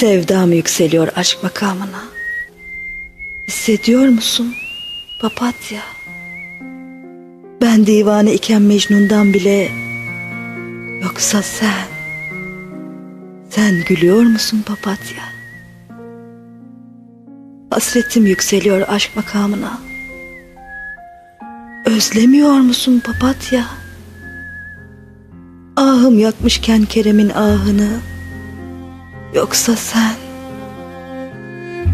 Sevdam yükseliyor aşk makamına. Hissediyor musun papatya? Ben divane iken Mecnun'dan bile yoksa sen sen gülüyor musun papatya? Hasretim yükseliyor aşk makamına. Özlemiyor musun papatya? Ahım yakmışken Kerem'in ahını Yoksa sen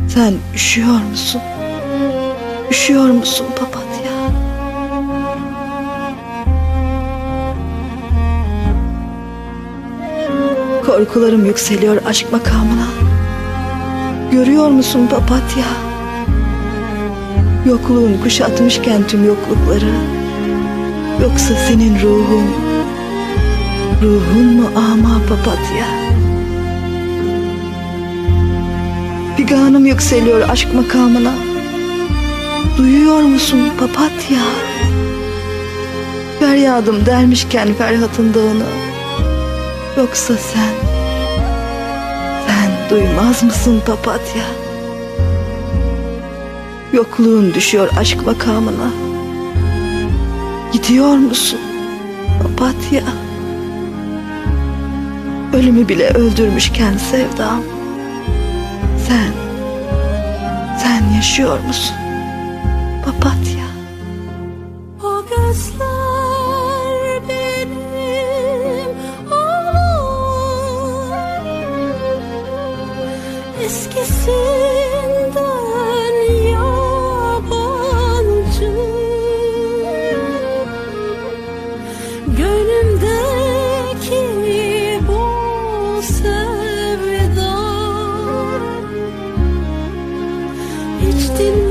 Sen üşüyor musun? Üşüyor musun papatya? Korkularım yükseliyor aşk makamına Görüyor musun papatya? Yokluğun kuşatmışken tüm yoklukları Yoksa senin ruhun Ruhun mu ama papatya? Figanım yükseliyor aşk makamına Duyuyor musun papatya? Feryadım dermişken Ferhat'ın dağını Yoksa sen Sen duymaz mısın papatya? Yokluğun düşüyor aşk makamına Gidiyor musun papatya? Ölümü bile öldürmüşken sevdam Sen Sen yaşıyor musun papatya? O gözler benim oğlum Eskisin lost in